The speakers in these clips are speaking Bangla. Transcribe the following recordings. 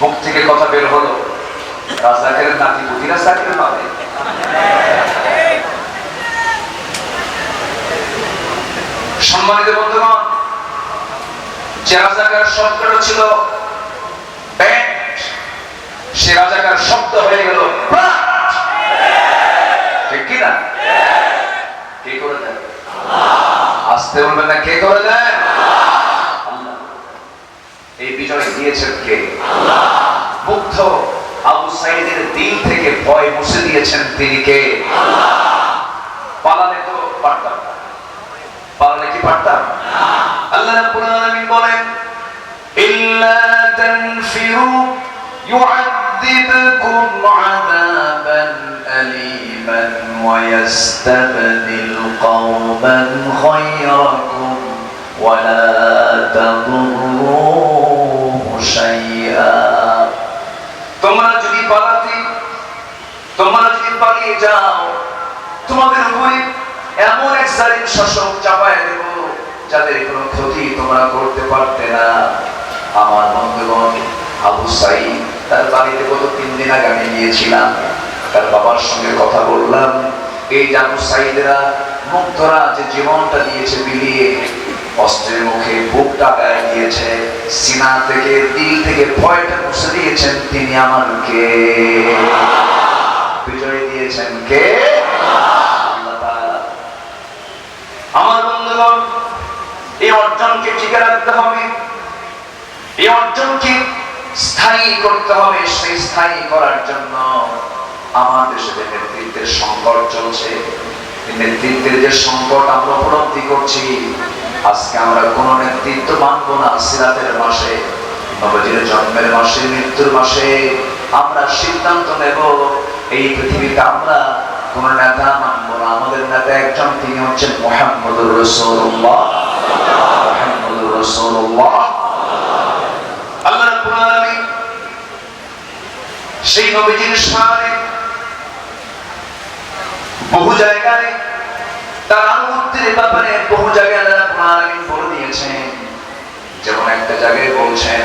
মুখ থেকে কথা বের হলো। রাজাকের নাতি পুতিরা চাকরি পাবে। সম্মানিত বন্ধুগণ, যে রাজাকার শব্দটা ছিল ব্যাট, সে রাজাকার শব্দ হয়ে গেল প্রাট। ঠিক কিনা কে করে দেয় আসতে বলবেন না কে করে দেয় আল্লাহ। এই বিজয় দিয়েছেন কে মুগ্ধ আবু সাইদের দিল থেকে ভয় মুছে দিয়েছেন তিনি কে পালালে তো পারতাম না পালালে কি পারতাম আল্লাহ রাব্বুল আলামিন বলেন ইল্লা তানফিরু يعذبكم عذابا أليما ويستبدل قوما خيركم ولا تضروه তোমরা যদি পালিয়ে যাও, তোমাদের উপরে এমন এক জালিম শাসক চাপায় দেব, যাদের কোনো ক্ষতি তোমরা করতে পারতে না। আমার বন্ধুগণ, আবু সাইদ তার বাড়িতে গত তিন দিন আগে আমি গিয়েছিলাম। তার বাবার সঙ্গে কথা বললাম। এই আবু সাইদেরা মুগ্ধরা যে জীবনটা দিয়েছে বিলিয়ে, অস্ত্রের মুখে বুকটা গায়ে দিয়েছে, সিনা থেকে, দিল থেকে ভয়টা মুছে দিয়েছেন তিনি আমাকে। দিয়েছেন কে? আমার বন্ধুগণ, এই অর্জনকে টিকে রাখতে হবে। এই অর্জনকে স্থায়ী করতে হবে, সেই স্থায়ী করার জন্য নেতৃত্বের সংকট চলছে নেতৃত্বের যে সংকট আমরা উপলব্ধি করছি, আজকে আমরা কোন নেতৃত্ব মানবো না সিরাতের মাসে, নবজির জন্মের মাসে, মৃত্যুর মাসে। আমরা সিদ্ধান্ত নেব এই পৃথিবীতে আমরা কোন নেতা মানবো না। আমাদের নেতা একজন, তিনি হচ্ছেন মোহাম্মদুর রসুল্লাহ মোহাম্মদুর রসুল্লাহ সেই নবীজির শানে বহু জায়গায় তার আনুগত্যের ব্যাপারে বহু জায়গায় আল্লাহ আলামিন বলে দিয়েছেন। যেমন একটা জায়গায় বলছেন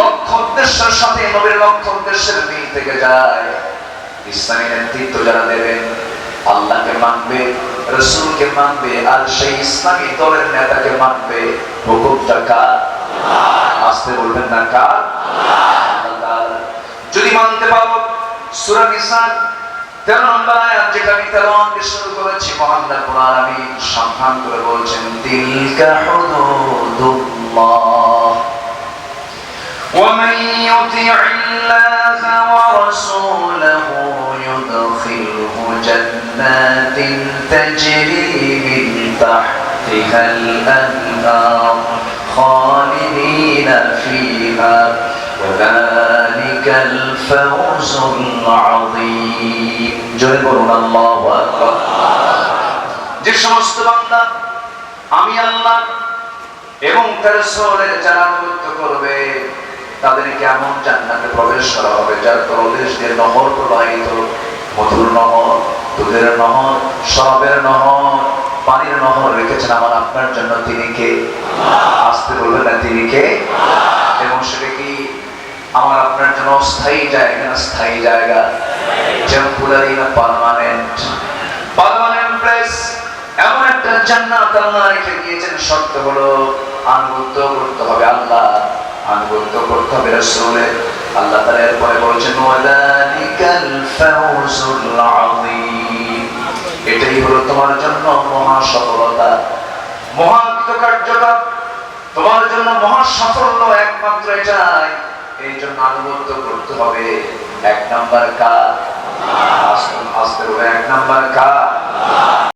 লক্ষ্য উদ্দেশ্যের সাথে নবীর লক্ষ্য উদ্দেশ্যের থেকে যায়। ইসলামী নেতৃত্ব যারা দেবেন, আল্লাহকে মানবে, রসুলকে মানবে, আর সেই ইসলামী দলের নেতাকে মানবে আসতে বলবেন না কার? যদি মানতে পারো, সূরা নিসা তেরো নম্বর আয়াত যেটা আমি তেলাওয়াত দিয়ে শুরু করেছি, মহান রব্বুল আলামিন সাবধান করে বলছেন, তিলকা হুদুদুল্লাহ। ومن يطع الله ورسوله يدخله جنات تجري من تحتها الأنهار خالدين فيها وذلك الفوز العظيم جربنا الله أكبر যে সমস্ত বান্দা আমি আল্লাহ এবং তার রসূলের যারা আনুগত্য কেমন জান্নাতে প্রবেশ করা হবে? যার তলদেশ দিয়ে নহর প্রবাহিত, মধুর নহর, দুধের নহর সবের নহর, পানির নহর রেখেছেন আমার আপনার জন্য তিনি কে? আসতে বলবেন না, তিনি কে? এবং সেটা কি আমার আপনার জন্য স্থায়ী জায়গা না স্থায়ী জায়গা? টেম্পোরারি না পার্মানেন্ট পার্মানেন্ট প্লেস এমন একটা জান্নাত আল্লাহ রেখে দিয়েছেন। শর্ত হলো, আনুগত্য করতে হবে আল্লাহ। আনুগত্য করতে হবে রাসূলের। আল্লাহ তাআলা এরপরে বলছেন এটাই হলো তোমার জন্য মহা সফলতা মহা কৃতকার্যতা তোমার জন্য মহা সাফল্য একমাত্র এটাই। এই জন্য আনুগত্য করতে হবে। এক নাম্বার কাজ। আসতে এক নাম্বার কাজ।